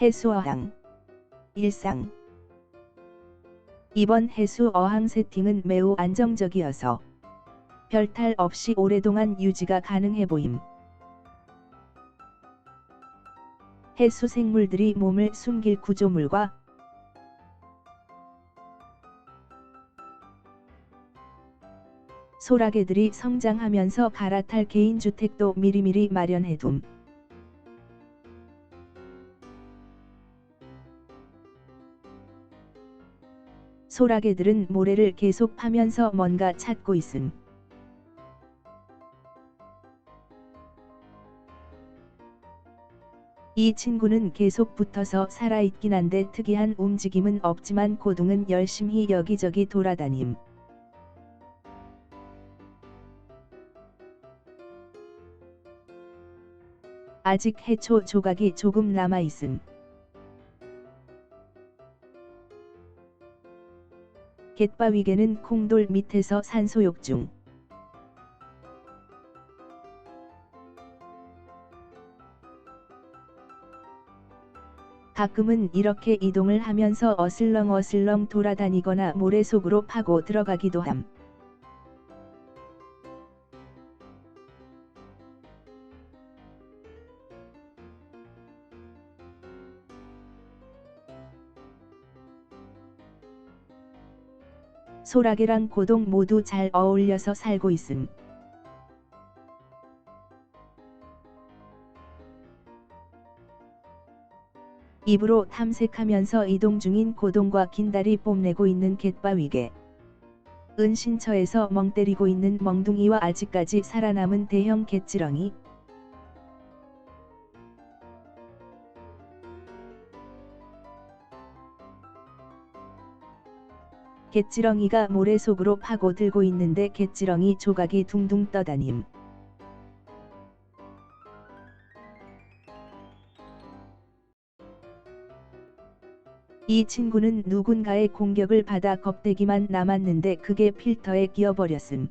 해수어항 일상 이번 해수어항 세팅은 매우 안정적이어서 별탈 없이 오랫동안 유지가 가능해 보임. 해수 생물들이 몸을 숨길 구조물과 소라게들이 성장하면서 갈아탈 개인주택도 미리미리 마련해둠. 소라게들은 모래를 계속 파면서 뭔가 찾고 있음. 이 친구는 계속 붙어서 살아있긴 한데 특이한 움직임은 없지만 고둥은 열심히 여기저기 돌아다님. 아직 해초 조각이 조금 남아있음. 갯바위개는 콩돌 밑에서 산소 욕 중. 가끔은 이렇게 이동을 하면서 어슬렁어슬렁 돌아다니거나 모래 속으로 파고 들어가기도 함. 소라게랑 고동 모두 잘 어울려서 살고 있음. 입으로 탐색하면서 이동 중인 고동과 긴다리 뽐내고 있는 갯바위개. 은신처에서 멍 때리고 있는 멍둥이와 아직까지 살아남은 대형 갯지렁이. 갯지렁이가 모래 속으로 파고들고 있는데 갯지렁이 조각이 둥둥 떠다님. 이 친구는 누군가의 공격을 받아 겁대기만 남았는데 그게 필터에 끼어버렸음.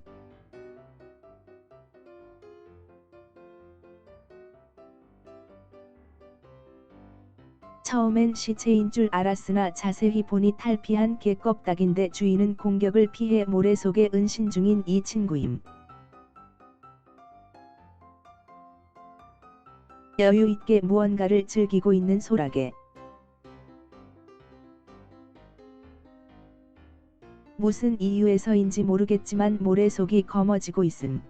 처음엔 시체인 줄 알았으나 자세히 보니 탈피한 개 껍닥인데 주인은 공격을 피해 모래 속에 은신 중인 이 친구임. 여유 있게 무언가를 즐기고 있는 소라게. 무슨 이유에서인지 모르겠지만 모래 속이 검어지고 있음.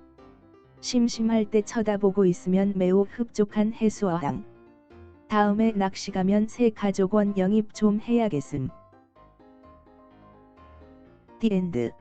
심심할 때 쳐다보고 있으면 매우 흡족한 해수어항. 다음에 낚시 가면 새 가족원 영입 좀 해야겠음. 디 엔드